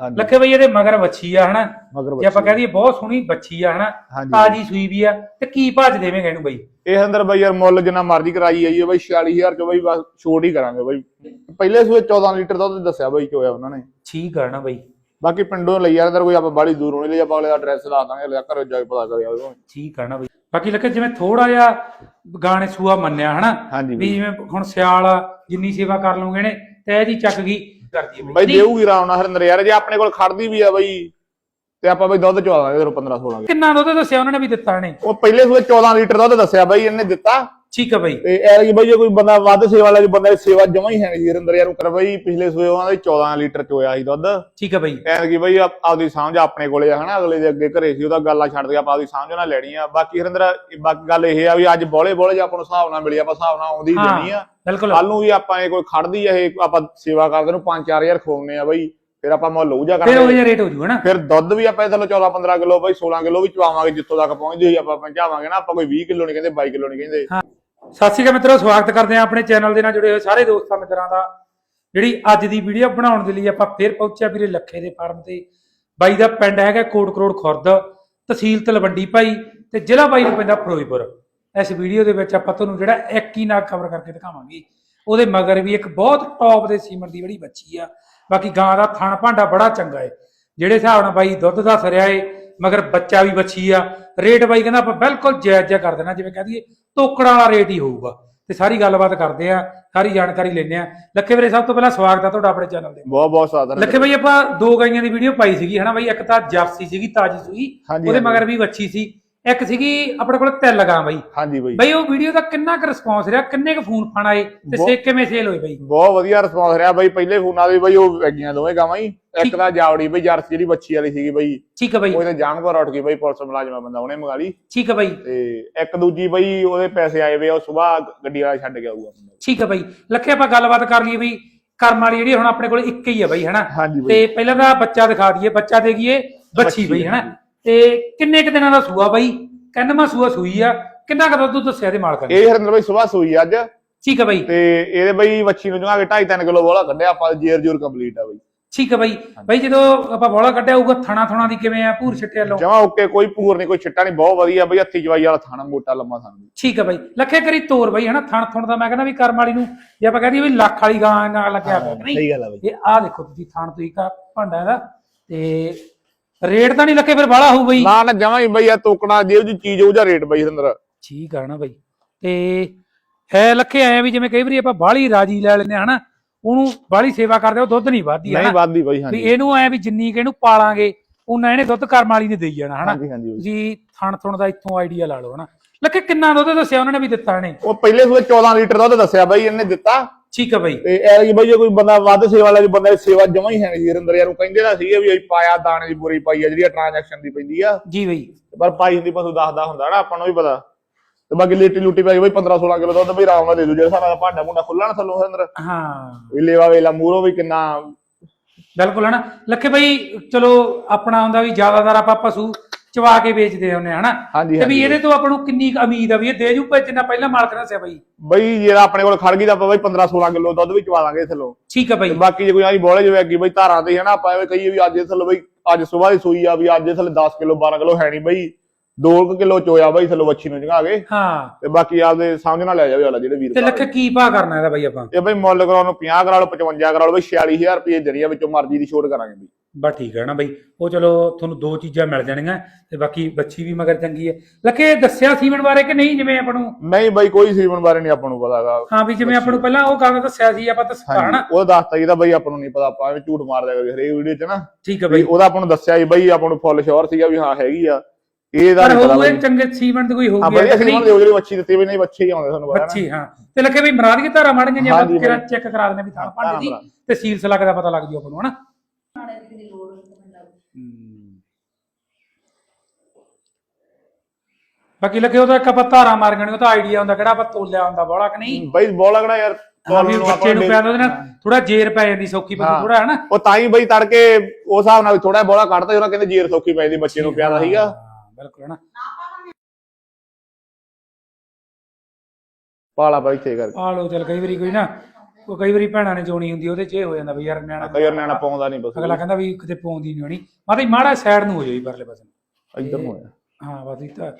ਹਾਂਜੀ। ਲੱਖੇ ਬਈ ਇਹਦੇ ਮਗਰ ਵੱਛੀ ਆ ਹਨਾ? ਮਗਰ ਜੇ ਆਪਾਂ ਬੱਚੀ ਕਹਿ ਦਈਏ ਬਹੁਤ ਸੋਹਣੀ ਵੱਛੀ ਆ ਹਨਾ? ਹਾਂਜੀ। ਤਾਜੀ ਸੂਈ ਵੀ ਆ ਤੇ ਕੀ ਭਾਜ ਦੇਵੇਂਗਾ ਇਹਨੂੰ ਬਈ? ਇਹ ਅੰਦਰ ਬਈ ਯਾਰ ਮੁੱਲ ਜਿੰਨਾ ਮਰਜ਼ੀ ਕਰਾਈ ਜਾਈਏ ਬਈ 46000 ਚੋਂ ਬਈ ਬਸ ਛੋਟ ਹੀ ਕਰਾਂਗੇ ਬਈ। ਪਹਿਲੇ ਸੂਏ 14 ਲੀਟਰ ਦਾ ਦੁੱਧ ਦੱਸਿਆ ਬਈ ਚੋਇਆ ਉਹਨਾਂ ਨੇ। ਠੀਕ ਆ ਨਾ ਬਈ। ਬਾਕੀ ਪਿੰਡੋਂ ਲਈ ਯਾਰ ਅੰਦਰ ਕੋਈ ਆਪਾਂ ਬਾੜੀ ਦੂਰੋਂ ਨਹੀਂ ਲਈ ਆਪਾਂ ਅਗਲੇ ਦਾ ਐਡਰੈਸ ਲਾ ਦਾਂਗੇ ਅਗਲੇ ਦਾ ਘਰੋਂ ਜਾ ਕੇ ਪਤਾ ਕਰਿਆ ਉਹਨੂੰ ਠੀਕ ਆ ਨਾ ਬਈ। ਬਾਕੀ ਲੱਖੇ ਜਿਵੇਂ ਥੋੜਾ ਜਿਹਾ ਗਾਣੇ ਸੂਆ ਮੰਨਿਆ ਹਨਾ? ਹਾਂਜੀ ਵੀ ਬਈ। ਜਿਵੇਂ ਹੁਣ ਸਿਆਲ ਆ ਜਿੰਨੀ ਸੇਵਾ ਕਰ ਲਓਗੇ ਨੇ ਤੇ ਇਹਦੀ ਚੱਕ ਗਈ। ਕਰਦੀ ਹੈ ਬਈ। ਦੇਊਗੀ ਆਰਾਮ ਨਾਲ ਹਰਿੰਦਰ ਯਾਰ ਜੇ ਆਪਣੇ ਕੋਲ ਖੜਦੀ ਵੀ ਆ ਬਈ ਤੇ ਆਪਾਂ ਬਈ ਦੁੱਧ ਚਵਾ ਦਾਂਗੇ ਤੈਨੂੰ 15 16 ਕਿੰਨਾ ਦੁੱਧ ਦੱਸਿਆ ਉਹਨਾਂ ਨੇ ਵੀ ਦਿੱਤਾ ਨੇ ਉਹ ਪਹਿਲੇ ਸੂਏ 14 ਲੀਟਰ ਦੁੱਧ ਦੱਸਿਆ ਬਈ ਇਹਨੇ ਦਿੱਤਾ। ਠੀਕ ਆ ਬਈ। ਤੇ ਇਹ ਕਿ ਬਈ ਜੇ ਕੋਈ ਬੰਦਾ ਵੱਧ ਸੇਵਾ ਵਾਲਾ ਜੇ ਬੰਦਾ ਦੀ ਸੇਵਾ ਜਮਾ ਹੀ ਹੈ ਨਹੀਂ ਹਰਿੰਦਰ ਯਾਰ ਨੂੰ ਕਰ ਬਈ ਪਿਛਲੇ ਸੂਏ ਉਹਨਾਂ ਦੇ 14 ਲੀਟਰ ਚੋਇਆ ਸੀ ਦੁੱਧ। ਠੀਕ ਆ ਬਈ। ਐਂ ਕਿ ਬਈ ਆਪ- ਆਪਦੀ ਸਮਝ ਆਪਣੇ ਕੋਲੇ ਆ ਹਨਾ? ਅਗਲੇ ਦੇ ਅੱਗੇ ਘਰੇ ਸੀ ਉਹਦਾ ਗੱਲਾਂ ਛੱਡ ਆਪਾਂ ਆਪਦੀ ਸਮਝ ਨਾਲ ਲੈਣੀ ਆ। ਬਾਕੀ ਹਰਿੰਦਰ ਇਹ ਬਾਕੀ ਗੱਲ ਇਹ ਆ ਵੀ ਅੱਜ ਬੋਲੇ ਬੋਲੇ ਜੇ ਆਪਾਂ ਨੂੰ ਹਿਸਾਬ ਨਾਲ ਮਿਲੀ ਆਪਾਂ ਹਿਸਾਬ ਨਾਲ ਆਉਂਦੀ ਹਾਂ। ਦੇਣੀ ਆ। ਬਿਲਕੁਲ। ਕੱਲ ਨੂੰ ਵੀ ਆਪਾਂ ਇਹ ਕੋਈ ਖੜਦੀ ਆ ਇਹ ਆਪਾਂ ਸੇਵਾ ਕਰਦੇ ਨੂੰ 5-4000 ਖਵਾਉਨੇ ਆ ਬਈ। ਫਿਰ ਆਪਾਂ ਮੁੱਲ ਲਊਜਾ ਫਿਰ ਉਹ ਕਰਾਂਗੇ। ਜਿਹਾ ਰੇਟ ਹੋ ਜੂ ਹਨਾ? ਫਿਰ ਦੁੱਧ ਵੀ ਆਪਾਂ ਇਹਦੇ 14 15 ਕਿਲੋ ਬਈ 16 ਕਿਲੋ ਵੀ ਚਵਾਵਾਂਗੇ ਜਿੱਥੋਂ ਤੱਕ ਪਹੁੰਚਦੀ ਹੋਈ ਆਪਾਂ ਪਹੁੰਚਾਵਾਂਗੇ ਨਾ। ਆਪਾਂ ਕੋਈ 20 ਕਿਲੋ ਨਹੀਂ ਕਹਿੰਦੇ 22 ਕਿਲੋ ਨਹੀਂ ਕਹਿੰਦੇ। ਸਤਿ ਸ਼੍ਰੀ ਅਕਾਲ ਮਿੱਤਰੋ, ਸਵਾਗਤ ਕਰਦੇ ਹਾਂ ਆਪਣੇ ਚੈਨਲ ਦੇ ਨਾਲ ਜੁੜੇ ਹੋਏ ਸਾਰੇ ਦੋਸਤਾਂ ਮਿੱਤਰਾਂ ਦਾ। ਜਿਹੜੀ ਅੱਜ ਦੀ ਵੀਡੀਓ ਬਣਾਉਣ ਦੇ ਲਈ ਆਪਾਂ ਫਿਰ ਪਹੁੰਚਿਆ ਵੀਰੇ ਲੱਖੇ ਦੇ ਫਾਰਮ ਤੇ। ਬਾਈ ਦਾ ਪਿੰਡ ਹੈਗਾ ਕੋਟ ਕਰੋੜ ਖੁਰਦ, ਤਹਿਸੀਲ ਤਲਵੰਡੀ ਭਾਈ ਤੇ ਜ਼ਿਲ੍ਹਾ ਬਾਈ ਨੂੰ ਪੈਂਦਾ ਫਿਰੋਜ਼ਪੁਰ। ਇਸ ਵੀਡੀਓ ਦੇ ਵਿੱਚ ਆਪਾਂ ਤੁਹਾਨੂੰ ਜਿਹੜਾ ਇੱਕ ਹੀ ਨਾਗ ਕਵਰ ਕਰਕੇ ਦਿਖਾਵਾਂਗੇ। ਉਹਦੇ ਮਗਰ ਵੀ ਇੱਕ ਬਹੁਤ ਟੌਪ ਦੇ ਸੀਮਰ ਦੀ ਜਿਹੜੀ ਬੱਚੀ ਆ। ਬਾਕੀ ਗਾਂ ਦਾ ਥਣ ਭਾਂਡਾ ਬੜਾ ਚੰਗਾ ਏ। ਜਿਹੜੇ ਹਿਸਾਬ ਨਾਲ ਬਾਈ ਦੁੱਧ ਦਾ ਸਰਿਆ ਏ ਮਗਰ ਬੱਚਾ ਵੀ ਬੱਚੀ ਆ। ਰੇਟ ਬਾਈ ਕਹਿੰਦਾ ਆਪਾਂ ਬਿਲਕੁਲ ਜਾਇਜ਼ ਜਿਹਾ ਕਰ ਦੇਣਾ ਜਿਵੇਂ ਕਹਿ ਦਈਏ ਤੋਕੜਾਂ ਵਾਲਾ ਰੇਟ ਹੀ ਹੋਊਗਾ। ਤੇ ਸਾਰੀ ਗੱਲਬਾਤ ਕਰਦੇ ਆ ਸਾਰੀ ਜਾਣਕਾਰੀ ਲੈਣੇ ਆ। ਲੱਖੇ ਵੀਰੇ ਸਭ ਤੋਂ ਪਹਿਲਾਂ ਸਵਾਗਤ ਆ ਤੁਹਾਡਾ ਆਪਣੇ ਚੈਨਲ ਤੇ। ਬਹੁਤ ਬਹੁਤ ਸਾਧਨ ਲੱਖੇ ਬਾਈ ਆਪਾਂ ਦੋ ਗਾਈਆਂ ਦੀ ਵੀਡੀਓ ਪਾਈ ਸੀਗੀ ਹਨਾ ਬਾਈ? ਇੱਕ ਤਾਂ ਜਰਸੀ ਸੀਗੀ ਤਾਜੀ ਸੂਈ ਉਹਦੇ। ਮਗਰ ਵੀ ਵੱਛੀ ਸੀ। ਇੱਕ ਸੀਗੀ ਆਪਣੇ ਕੋਲ ਤਿੰਨ ਲਗਾਂ ਬਾਈ। ਹਾਂਜੀ ਬਈ। ਬਾਈ ਉਹ ਵੀਡੀਓ ਦਾ ਕਿੰਨਾ ਕੁ ਰਿਸਪੌਂਸ ਰਿਹਾ ਕਿੰਨੇ ਕੁ ਫੋਨ ਫਾਨ ਆਏ ਤੇ ਸੇ ਕਿਵੇਂ ਸੇਲ ਹੋਏ ਬਾਈ? ਬਹੁਤ ਵਧੀਆ ਰਿਸਪੌਂਸ ਰਿਹਾ ਬਈ ਪਹਿਲੇ ਫੋਨਾਂ ਦੇ ਬਈ ਉਹ ਵੈਗੀਆਂ ਦੋਵੇਂ ਗਾਵਾਂ ਹੀ। ਇੱਕ। ਤਾਂ ਜਾਵੜੀ ਬਈ ਜਰਸੀ ਜਿਹੜੀ ਬੱਚੀ ਵਾਲੀ ਸੀਗੀ ਬਈ। ਠੀਕ ਹੈ ਬਾਈ। ਉਹ ਤੇ ਜਾਨਵਰ ਉੱਠ ਗਈ ਬਈ ਪੁਲਿਸ ਮੁਲਾਜ਼ਮ ਬੰਦਾ ਉਹਨੇ ਮੰਗਾ ਲਈ। ਠੀਕ ਹੈ ਬਾਈ। ਤੇ ਇੱਕ ਦੂਜੀ ਬਈ ਉਹਦੇ ਪੈਸੇ ਆਏ ਵੇ ਉਹ ਸਵੇਰ ਗੱਡੀ ਵਾਲਾ ਛੱਡ ਕੇ ਆਊਗਾ। ਠੀਕ ਹੈ ਬਾਈ। ਲੱਖੇ ਆਪਾਂ ਗੱਲਬਾਤ ਕਰ ਲਈਏ ਵੀ ਕਰਮ ਵਾਲੀ ਜਿਹੜੀ ਹੁਣ ਆਪਣੇ ਕੋਲ ਇੱਕ ਹੀ ਹੈ ਬਾਈ ਹਨਾ? ਬਈ। ਤੇ ਪਹਿਲਾਂ ਤਾਂ ਬੱਚਾ ਦਿਖਾ ਦਈਏ ਬੱਚਾ ਬੱਚੀ ਬੱਚੀ ਬਈ ਹਨਾ? ਤੇ ਕਿੰਨੇ ਕੁ ਦਿਨਾਂ ਦਾ ਸੂਆ ਬਾਈ? ਕਹਿੰਦਾ ਸੂਆ ਸੂਈ ਆ। ਕਿੰਨਾ ਕੁ ਦੁੱਧ ਦੱਸਿਆ ਦੇ ਮਾਲਕਾਂ ਨੇ? ਇਹ ਹਰਿੰਦਰ ਬਈ ਸਵੇਰ ਸੂਈ ਅੱਜ। ਠੀਕ ਹੈ ਬਾਈ। ਤੇ ਇਹਦੇ ਬਈ ਵੱਛੀ ਨੂੰ ਜਗਾ ਕੇ 2.5 ਕਿਲੋ ਬੋਲਾ ਕੱਢਿਆ ਆਪਾਂ ਜੇਰ ਜੂਰ ਕੰਪਲੀਟ ਆ ਬਈ। ਠੀਕ ਹੈ ਬਾਈ। ਬਾਈ ਜਦੋਂ ਆਪਾਂ ਬੋਲਾ ਕੱਢਿਆ ਹੋਊਗਾ ਥਣਾ ਥਣਾ ਦੀ ਕਿਵੇਂ ਆ? ਭੂਰ ਛਿੱਟੇ ਵੱਲੋਂ? ਜਮਾ ਓਕੇ ਕੋਈ ਪੂਰ ਨਹੀਂ ਕੋਈ ਛਿੱਟਾ ਨਹੀਂ ਬਹੁਤ ਵਧੀਆ ਬਈ ਹੱਥੀ ਜਵਾਈ ਵਾਲਾ ਥਾਣਾ ਮੋਟਾ ਲੰਮਾ ਥਾਣਾ। ਠੀਕ ਹੈ ਬਾਈ। ਲੱਖੇ ਕਰੀ ਤੋਰ ਬਾਈ ਹਨਾ? ਥਣ ਥਣ ਦਾ ਮੈਂ ਕਹਿੰਦਾ ਵੀ ਕਰਮ ਵਾਲੀ ਨੂੰ ਜੇ ਆਪਾਂ ਕਹਦੀਏ ਵੀ ਲੱਖ ਵਾਲੀ ਗਾਂ ਨਾਲ ਲੱਗਿਆ ਹੋਇਆ ਕਿ ਨਹੀਂ ਗੱਲ ਆ ਬਈ। ਇਹ ਆਹ ਦੇਖੋ ਤੁਸੀਂ ਥਣ ਤੁਸੀਂ ਕਾ ਭਾਂਡਾ ਇਹਦਾ ਤੇ ਰੇਟ ਤਾਂ ਨਹੀਂ ਲੱਖੇ ਫਿਰ ਬਾਲਾ ਹੋਊ ਬਈ। ਨਾ ਨਾ ਜਮਾ ਹੀ ਬਈ ਆ ਤੋਕਣਾ ਜਿਹੋ ਜੀ ਚੀਜ਼ ਉਹਦਾ ਰੇਟ ਬਈ ਹਰਿੰਦਰ ਠੀਕ ਆ ਨਾ ਬਾਈ। ਤੇ ਹੈ ਲੱਖੇ ਆਏ ਵੀ ਜਿਵੇਂ ਕਈ ਵਾਰੀ ਆਪਾਂ ਬਾਹਲੀ ਰਾਜੀ ਲੈ ਆ ਹਨਾ? ਉਹਨੂੰ ਬਾਹਲੀ ਸੇਵਾ ਕਰਦੇ ਉਹ ਦੁੱਧ ਨਹੀਂ ਵੱਧਦੀ ਨਹੀਂ ਵੱਧਦੀ ਬਈ ਵੀ ਹਾਂਜੀ। ਇਹਨੂੰ ਐ ਵੀ ਜਿੰਨੀ ਕਿ ਇਹਨੂੰ ਪਾਲਾਂਗੇ ਉਹਨਾਂ ਇਹਨੇ ਦੁੱਧ ਕਰਮ ਵਾਲੀ ਨੇ ਦੇਈ ਜਾਣਾ ਹਨਾ? ਹਾਂਜੀ ਹਾਂਜੀ। ਤੁਸੀਂ ਥਣ ਥਣ ਦਾ ਇੱਥੋਂ ਆਈਡੀਆ ਲਾ ਲਓ ਹਨਾ? ਲੱਖੇ ਕਿੰਨਾ ਦੁੱਧ ਦੱਸਿਆ ਉਹਨਾਂ ਨੇ ਵੀ ਦਿੱਤਾ ਨੇ ਉਹ ਪਹਿਲੇ ਸੂਏ 14 ਲੀਟਰ ਦੁੱਧ ਦੱਸਿਆ ਬਈ ਇਹਨੇ ਦਿੱਤਾ। ਠੀਕ ਆ ਬਾਈ। ਤੇ ਇਹ ਬਈ ਜੇ ਕੋਈ ਬੰਦਾ ਵੱਧ ਸੇਵਾ ਵਾਲਾ ਜੇ ਬੰਦਾ ਦੀ ਸੇਵਾ ਜਮਾ ਹੀ ਹੈ ਨਹੀਂ ਹਰਿੰਦਰ ਯਾਰ ਨੂੰ ਕਹਿੰਦੇ ਨਾ ਸੀਗੇ ਵੀ ਅਸੀਂ ਪਾਇਆ ਦਾਣੇ ਦੀ ਬੁਰੀ ਪਾਈ ਆ ਜਿਹੜੀ ਟ੍ਰਾਂਜੈਕਸ਼ਨ ਦੀ ਪੈਂਦੀ ਆ। ਜੀ ਬਾਈ। ਪਰ ਪਾਈ ਹੁੰਦੀ ਪਸ਼ੂ ਦੱਸਦਾ ਹੁੰਦਾ ਨਾ ਆਪਾਂ ਨੂੰ ਵੀ ਪਤਾ। ਤੇ ਬਾਕੀ ਲੇਟੀ ਲੂਟੀ ਪੈ ਗਈ ਬਈ 15 16 ਕਿਲੋ ਦੁੱਧ ਬਈ ਆਰਾਮ ਨਾਲ ਦੇ ਦੂ ਜੇ ਸਾਡਾ ਭਾਂਡਾ ਭੁੰਡਾ ਖੁੱਲਾ ਨਾ ਥੱਲੋਂ ਹਰਿੰਦਰ ਹਾਂ। ਵੀ ਲੇਵਾ ਵੇਲਾ ਮੂਰੋ ਵੀ ਕਿੰਨਾ ਬਿਲਕੁਲ ਹਨਾ ਲੱਖੇ ਬਾਈ ਚਲੋ ਆਪਣਾ ਹੁੰਦਾ ਵੀ ਜ਼ਿਆਦਾਤਰ ਆਪਾਂ ਪਸ਼ੂ ਚਵਾ ਕੇ ਵੇਚਦੇ ਹੁੰਨੇ ਹਨਾ? ਹਾਂਜੀ ਤੇ ਵੀ ਹਾਂਜੀ। ਇਹਦੇ ਤੋਂ ਆਪਾਂ ਨੂੰ ਕਿੰਨੀ ਕੁ ਉਮੀਦ ਆ ਵੀ ਇਹ ਦੇ ਜੂ ਭਾਵੇਂ ਜਿੰਨਾ ਪਹਿਲਾਂ ਮਾਲਕ ਨੇ ਦੱਸਿਆ ਬਾਈ। ਬਈ ਜਿਹੜਾ ਆਪਣੇ ਕੋਲ ਖੜ ਗਈ ਤਾਂ ਆਪਾਂ ਬਈ 15 16 ਕਿਲੋ ਦੁੱਧ ਵੀ ਚਵਾ ਦਾਂਗੇ ਥੱਲੋਂ ਠੀਕ ਆ ਬਾਈ। ਬਾਕੀ ਜੇ ਕੋਈ ਆਈ ਬੋਲੇ ਜਿਵੇਂ ਅੱਗੇ ਬਈ ਧਾਰਾਂ ਤੇ ਹਨਾ ਆਪਾਂ ਐਵੇਂ ਕਹੀਏ ਵੀ ਅੱਜ ਇਹ ਥੱਲੇ ਬਈ ਅੱਜ ਸਵੇਰ ਦੀ ਸੂਈ ਆ ਵੀ ਅੱਜ ਇਹ ਥੱਲੇ 10 ਕਿਲੋ 12 ਕਿਲੋ ਹੈ ਨਹੀਂ ਬਈ। 2 ਕਿਲੋ ਚੋਇਆ ਬਈ ਥੱਲੋਂ ਵੱਛੀ ਨੂੰ ਜਗਾ ਕੇ। ਹਾਂ। ਤੇ ਬਾਕੀ ਆਪਦੇ ਸਮਝ ਨਾਲ ਲੈ ਜਾਵੇ ਵਾਲਾ ਜਿਹੜੇ ਵੀਰ ਤੇ ਭਰਾ ਲੱਖੇ ਕੀ ਭਾਅ ਕਰਨਾ ਇਹਦਾ ਬਾਈ ਆਪਾਂ? ਇਹ ਬਈ ਮੁੱਲ ਕਰਾਉਣ ਨੂੰ 50 ਕਰਾ ਲਓ 55 ਕਰਾ ਲਓ ਬਈ 46000 ਰੁਪਏ ਜਰੀਆ ਵਿੱਚੋਂ ਮਰਜ਼ੀ ਦੀ ਛੋਟ ਕਰਾਂਗੇ ਬਈ। ਬਸ ਠੀਕ ਹੈ ਨਾ ਬਾਈ। ਉਹ ਚਲੋ ਤੁਹਾਨੂੰ ਦੋ ਚੀਜ਼ਾਂ ਮਿਲ ਜਾਣਗੀਆਂ ਤੇ ਬਾਕੀ ਬੱਚੀ ਵੀ ਮਗਰ ਚੰਗੀ ਹੈ। ਲੱਖੇ ਦੱਸਿਆ ਸੀਮਨ ਬਾਰੇ ਕਿ ਨਹੀਂ ਜਿਵੇਂ ਆਪਾਂ ਨੂੰ? ਨਹੀਂ ਬਈ ਕੋਈ ਸੀਮਨ ਬਾਰੇ ਨਹੀਂ ਆਪਾਂ ਨੂੰ ਪਤਾਗਾ ਹਾਂ ਵੀ ਜਿਵੇਂ ਆਪਾਂ ਨੂੰ ਪਹਿਲਾਂ ਉਹ ਗੱਲ ਦੱਸਿਆ ਸੀ ਆਪਾਂ ਦੱਸਿਆ ਹਨਾ ਉਹ ਦੱਸਤਾ ਜੀ ਤਾਂ ਬਈ ਆਪਾਂ ਨੂੰ ਨਹੀਂ ਪਤਾ ਆਪਾਂ ਐਵੇਂ ਝੂਠ ਮਾਰ ਦਿਆ ਕਰੀ ਹਰੇਕ ਵੀਡੀਓ 'ਚ ਨਾ। ਠੀਕ ਹੈ ਬਈ। ਬਾਈ ਉਹਦਾ ਆਪਾਂ ਨੂੰ ਦੱਸਿਆ ਜੀ ਬਈ ਆਪਾਂ ਨੂੰ ਫੁੱਲ ਸ਼ੋਰ ਸੀਗਾ ਵੀ ਹਾਂ ਹੈਗੀ ਆ। ਇਹਦਾ ਪਰ ਨਹੀਂ ਪਤਾ ਬਈ। ਚੰਗੇ ਸੀਮਨ ਦੀ ਕੋਈ ਹਾਂ ਹੋਊਗੀ ਬਈ ਅਸੀਂ ਨਹੀਂ। ਉਹਨਾਂ ਦੇ ਜਿਹੜੀ ਬੱਚੀ ਦਿੱਤੀ ਵੀ ਨਹੀਂ ਬੱਚੇ ਹੀ ਆਉਂਦੇ ਤੁਹਾਨੂੰ ਪਤਾ ਬੱਚੀ ਹਾਂ। ਤੇ ਲੱਖੇ ਵੀ ਮਰਾ ਦੀ ਧਾਰਾ ਮਾੜੀਆਂ ਜੇ? ਆਪਾਂ ਬਾਈ। ਚੈੱਕ ਕਰਾ ਦਿੰਦੇ ਵੀ ਥਾਂ ਭਾਂਡੇ ਦੀ ਤੇ ਸੀਲ ਸਲੱਗ ਦਾ ਪਤਾ ਲੱਗ ਜੂ ਆਪਾਂ ਨੂੰ ਹਨਾ? ਬਾਕੀ ਲੱਗੇ ਉਹਦਾ ਇੱਕ ਆਪਾਂ ਧਾਰਾ ਮਾਰ ਗਣੇ ਉਹ ਤਾਂ ਆਈਡੀਆ ਹੁੰਦਾ ਕਿਹੜਾ ਆਪਾਂ ਤੋਲਿਆ ਹੁੰਦਾ ਬੋਲਾ ਕਿ ਨਹੀਂ? ਬਈ ਬੋਲ ਲੱਗਣਾ ਯਾਰ ਹਾਂ ਵੀ ਤੁਹਾਨੂੰ ਬੱਚੇ ਨੂੰ ਪਿਆ ਉਹਦੇ ਨਾਲ ਥੋੜਾ ਜੇਰ ਪੈ ਜਾਂਦੀ ਸੌਖੀ ਹਾਂ। ਪਈ ਥੋੜਾ ਹਨਾ? ਉਹ ਤਾਂ ਹੀ ਬਈ ਤੜਕੇ ਉਸ ਹਿਸਾਬ ਨਾਲ ਥੋੜਾ ਬੋਲਾ ਕੱਢਦਾ ਸੀ ਉਹਨਾਂ ਕਹਿੰਦੇ ਜੀਰ ਸੌਖੀ ਪੈ ਜਾਂਦੀ ਬੱਚੇ ਨੂੰ ਪਿਆਦਾ ਸੀਗਾ। ਹਾਂ, ਬਿਲਕੁਲ ਹਨਾ? ਪਾਲਾ ਬਾਈ ਇੱਥੇ ਕਰਕੇ। ਆ ਲੋ ਚਲ ਕਈ ਵਾਰੀ ਕੋਈ ਨਾ ਉਹ ਕਈ ਵਾਰੀ ਭੈਣਾਂ ਨੇ ਜੋਣੀ ਹੁੰਦੀ ਉਹਦੇ 'ਚ ਇਹ ਹੋ ਜਾਂਦਾ ਵੀ ਯਾਰ ਨਿਆਣਾ ਕਈ ਵਾਰ ਨਿਆਣਾ ਪਾਉਂਦਾ ਨਹੀਂ ਬਸ। ਅਗਲਾ ਕਹਿੰਦਾ ਵੀ ਕਿਤੇ ਪਾਉਂਦੀ ਨਹੀਂ ਹੋਣੀ। ਮਾਤਾ ਜੀ ਮਾੜਾ ਸਾਈਡ ਨੂੰ ਹੋ ਜਾਈ ਪਰਲੇ ਪਾਸੇ ਨੂੰ। ਇੱਧਰ ਨੂੰ ਹੋਇਆ ਹਾਂ ਬਸ ਇਹ ਤਾਂ।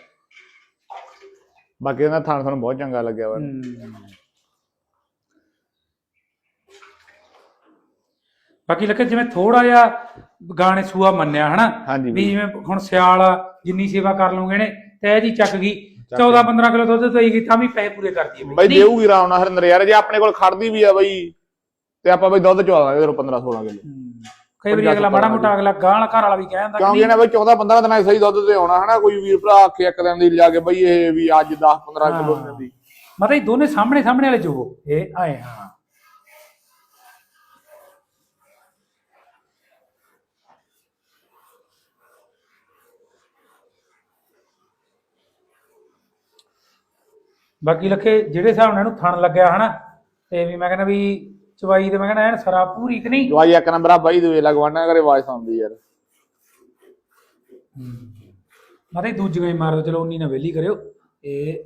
ਬਾਕੀ ਇਹਨਾਂ ਥਾਣ ਸਾਨੂੰ ਬਹੁਤ ਚੰਗਾ ਲੱਗਿਆ ਵਾ। ਹਮ। ਬਾਕੀ ਲੱਗੇ ਜਿਵੇਂ ਥੋੜਾ ਜਿਹਾ ਗਾਣੇ ਸੂਆ ਮੰਨਿਆ ਹਨਾ? ਹਾਂਜੀ ਵੀ ਜਿਵੇਂ ਹੁਣ ਸਿਆਲ ਆ, ਜਿੰਨੀ ਸੇਵਾ ਕਰ ਲਓਗੇ ਨੇ ਤੈ ਜੀ ਚੱਕ ਗਈ। 14 15 ਕਿਲੋ ਦੁੱਧ ਤੋਂ ਗਈ ਤਾਂ ਵੀ ਪੈਸੇ ਪੂਰੇ ਕਰਦੀ ਹੈ ਬਈ। ਦੇਊਗੀ ਆਰਾਮ ਨਾਲ ਹਰਿੰਦਰ ਯਾਰ ਜੇ ਆਪਣੇ ਕੋਲ ਖੜਦੀ ਵੀ ਆ ਬਈ ਤੇ ਆਪਾਂ ਬਈ ਦੁੱਧ ਚਵਾ ਦਾਂਗੇ ਤੇਰੇ 15 16 ਕਿਲੋ। ਕਈ ਵਾਰੀ ਅਗਲਾ ਮਾੜਾ ਮੋਟਾ ਅਗਲਾ ਗਾਲ ਘਰ ਵਾਲਾ ਵੀ ਕਹਿ ਜਾਂਦਾ ਕਿਉਂਕਿ ਇਹਨੇ ਬਈ 14 15 ਦਿਨਾਂ ਸਹੀ ਦੁੱਧ ਤੇ ਆਉਣਾ ਹਨਾ? ਕੋਈ ਵੀਰ ਭਰਾ ਆਖੇ ਇੱਕ ਦਿਨ ਦੀ ਲਿਜਾ ਕੇ ਬਈ ਇਹ ਵੀ ਅੱਜ 10 15 ਕਿਲੋ। ਦਿੰਦੀ ਮਤਲਬ ਇਹ ਦੋਨੇ ਸਾਹਮਣੇ ਸਾਹਮਣੇ ਵਾਲੇ ਜੋ ਇਹ ਆਏ ਹਾਂ। ਬਾਕੀ ਲੱਖੇ ਜਿਹੜੇ ਹਿਸਾਬ ਨਾਲ ਇਹਨੂੰ ਥਣ ਲੱਗਿਆ ਹਨਾ ਤੇ ਵੀ ਮੈਂ ਕਹਿੰਦਾ ਵੀ ਚਵਾਈ ਤੇ ਮੈਂ ਕਹਿੰਦਾ ਐਨ ਸਰਾ ਪੂਰੀ ਕਿ ਨਹੀਂ? ਦਵਾਈ ਇੱਕ ਨੰਬਰ ਆ ਬਾਈ ਦੇ ਲਗਵਾਣਾ ਕਰੇ ਆਵਾਜ਼ ਆਉਂਦੀ ਯਾਰ। ਮਾਤੇ ਦੂਜੀਆਂ ਹੀ ਮਾਰ ਦਿਓ ਚਲੋ ਉਨੀ ਨਾ ਵੇਲੀ ਕਰਿਓ। ਇਹ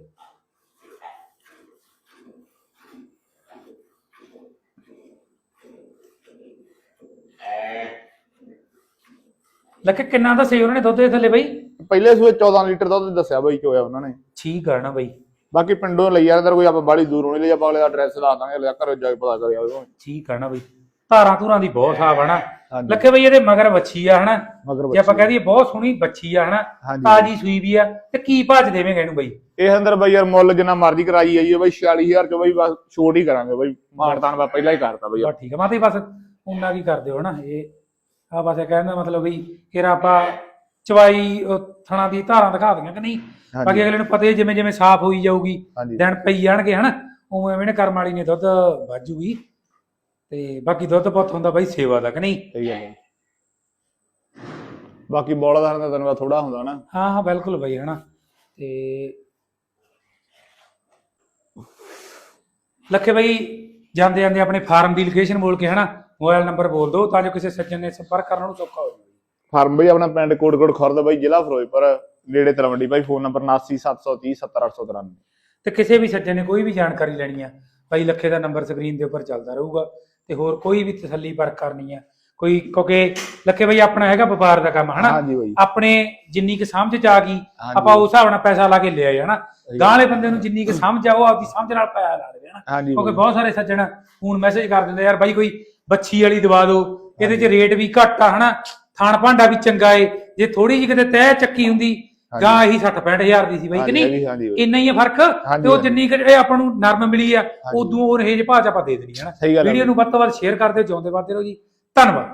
ਲੱਕੇ ਕਿੰਨਾ ਦਾ ਸੇ ਉਹਨਾਂ ਨੇ ਦੁੱਧ ਦੇ ਥੱਲੇ ਬਈ? ਪਹਿਲੇ ਸੂਏ 14 ਲੀਟਰ ਦੁੱਧ ਦੱਸਿਆ ਬਾਈ ਚੋਇਆ ਉਹਨਾਂ ਨੇ। ਠੀਕ ਆ ਨਾ ਬਈ। ਬਾਕੀ ਪਿੰਡੋਂ ਲਈ ਯਾਰ ਇਧਰ ਕੋਈ ਆਪਾਂ ਬਾੜੀ ਦੂਰੋਂ ਨਹੀਂ ਲਈ ਆਪਾਂ ਅਗਲੇ ਦਾ ਐਡਰੈਸ ਲਾ ਦਾਂਗੇ ਅਗਲੇ ਦਾ ਘਰੋਂ ਜਾ ਕੇ ਪਤਾ ਕਰਿਆ ਉਹਨੂੰ ਠੀਕ ਆ ਨਾ ਬਈ। ਧਾਰਾਂ ਧੂਰਾਂ ਦੀ ਬਹੁਤ ਸਾਫ਼ ਆ ਨਾ। ਹਾਂਜੀ। ਲੱਕੇ ਬਈ ਇਹਦੇ ਮਗਰ ਵੱਛੀ ਆ ਹਨਾ? ਜੇ ਆਪਾਂ ਬੱਚੀ। ਕਹਿ ਦਈਏ ਬਹੁਤ ਸੋਹਣੀ ਬੱਚੀ ਆ ਹਨਾ? ਤਾਜੀ ਸੂਈ ਵੀ ਆ। ਤੇ ਕੀ ਭੱਜ ਦੇਵੇਂਗਾ ਇਹਨੂੰ ਬਈ? ਇਹ ਅੰਦਰ ਬਈ ਯਾਰ ਮੁੱਲ ਜਿੰਨਾ ਮਰਜ਼ੀ ਕਰਾਈ ਆਈਏ ਬਈ 46000 ਚ ਬਈ ਬਸ ਛੋਟ ਹੀ ਕਰਾਂਗੇ ਬਈ। ਮਾਨਤਾਨ ਬਾ ਪਹਿਲਾਂ ਹੀ ਕਰਤਾ ਬਈ। ਬਸ ਠੀਕ ਆ ਮਾਤੇ ਬਸ। ਉਹਨਾਂ ਕੀ ਕਰਦੇ ਹੋ ਨਾ ਇਹ ਆ ਬਸ ਇਹ ਕਹਿਣ ਦਾ ਮਤਲਬ ਵੀ ਕਿ ਆਪਾਂ ਚਵਾਈ ਉਹ ਥਣਾ ਦੀ ਧਾਰਾਂ ਦਿਖਾ ਦਿਆਂ ਕਿ ਨਹੀਂ? ਬਾਕੀ ਅਗਲੇ ਨੂੰ ਪਤਾ ਹੀ ਜਿਵੇਂ ਜਿਵੇਂ ਸਾਫ਼ ਹੋਈ ਜਾਊਗੀ ਹਾਂਜੀ। ਦਿਨ ਪਈ ਜਾਣਗੇ ਹਨਾ? ਉਵੇਂ ਉਵੇਂ ਨੇ ਕਰਮ ਵਾਲੀ ਨੇ ਦੁੱਧ ਵਾਜੂਗੀ ਤੇ ਬਾਕੀ ਦੁੱਧ ਪੁੱਤ ਹੁੰਦਾ ਬਾਈ ਸੇਵਾ ਦਾ ਕਿ ਨਹੀਂ? ਸਹੀ ਗੱਲ ਹੈ ਬਾਕੀ ਬੋਲਾ ਦਾ ਤੈਨੂੰ ਥੋੜਾ ਹੁੰਦਾ ਨਾ। ਹਾਂ ਹਾਂ ਬਿਲਕੁਲ ਬਾਈ ਹਨਾ? ਤੇ ਲੱਖੇ ਬਾਈ ਜਾਂਦੇ ਜਾਂਦੇ ਆਪਣੇ ਫਾਰਮ ਦੀ ਲੋਕੇਸ਼ਨ ਬੋਲ ਕੇ ਹਨਾ? ਮੋਬਾਈਲ ਨੰਬਰ ਬੋਲ ਦਿਓ ਤਾਂ ਜੋ ਕਿਸੇ ਸੱਜਣ ਨੇ ਸੰਪਰਕ ਕਰਨ ਨੂੰ ਸੌਖਾ ਹੋ ਜਾਵੇ। ਫਾਰਮ ਬਈ ਆਪਣਾ ਪਿੰਡ ਕੋਟਕੋਟ ਖੁਰਦ ਬਈ ਜ਼ਿਲ੍ਹਾ ਫਿਰੋਜ਼ਪੁਰ ਨੇੜੇ ਤਲਵੰਡੀ ਬਾਈ ਫੋਨ ਨੰਬਰ 797330 70893 ਤੇ ਕਿਸੇ ਵੀ ਸੱਜਣ ਨੇ ਕੋਈ ਵੀ ਜਾਣਕਾਰੀ ਲੈਣੀ ਆ ਬਾਈ ਲੱਖੇ ਦਾ ਨੰਬਰ ਸਕਰੀਨ ਦੇ ਉੱਪਰ ਚੱਲਦਾ ਰਹੂਗਾ ਤੇ ਹੋਰ ਕੋਈ ਵੀ ਤਸੱਲੀ ਪਰਖ ਕਰਨੀ ਆ ਕੋਈ ਕਿਉਂਕਿ ਲੱਖੇ ਬਾਈ ਆਪਣਾ ਹੈਗਾ ਵਪਾਰ ਦਾ ਕੰਮ ਹਨਾ? ਹਾਂਜੀ ਬਾਈ। ਆਪਣੇ ਜਿੰਨੀ ਕੁ ਸਮਝ ਚ ਆ ਗਈ। ਆਪਾਂ ਉਸ ਹਿਸਾਬ ਨਾਲ ਪੈਸਾ ਲਾ ਕੇ ਲਿਆ ਹਨਾ? ਗਾਂ ਵਾਲੇ ਬੰਦੇ ਨੂੰ ਜਿੰਨੀ ਕੁ ਸਮਝ ਆ ਉਹ ਆਪਦੀ ਸਮਝ ਨਾਲ ਪੈਸਾ ਲਾ ਦੇਵੇ ਹਨਾ? ਕਿਉਂਕਿ। ਬਹੁਤ ਸਾਰੇ ਸੱਜਣ ਫੋਨ ਮੈਸੇਜ ਕਰ ਦਿੰਦੇ ਯਾਰ ਬਾਈ ਕੋਈ ਬੱਚੀ ਵਾਲੀ ਦਵਾ ਦਿਓ ਇਹਦੇ ਚ ਰੇਟ ਵੀ ਘੱਟ ਆ ਹਨਾ? ਥਾਣ ਭਾਂਡਾ ਵੀ ਚੰਗਾ ਏ ਜੇ ਥੋੜੀ ਜਿਹੀ ਕਿਤੇ ਤੈਅ ਚੱਕੀ ਹੁੰਦੀ। ਗਾਂ ਇਹੀ 60 65000 ਦੀ ਸੀ ਬਾਈ ਕਿ ਨਹੀਂ। ਇੰਨਾ ਹੀ ਆ ਫ਼ਰਕ ਤੇ ਉਹ। ਜਿੰਨੀ ਕੁ ਇਹ ਆਪਾਂ ਨੂੰ ਨਰਮ ਮਿਲੀ ਆ ਉਦੋਂ ਉਹ ਰੇਜ ਭਾਅ ਚ ਆਪਾਂ ਦੇ ਦੇਣੀ ਹੈ ਨਾ ਹੈ ਵੀਡੀਓ ਨੂੰ ਵੱਧ ਤੋਂ ਵੱਧ ਸ਼ੇਅਰ ਕਰਦੇ ਜਿਉਂਦੇ ਵੱਧਦੇ ਰਹੋ ਜੀ ਧੰਨਵਾਦ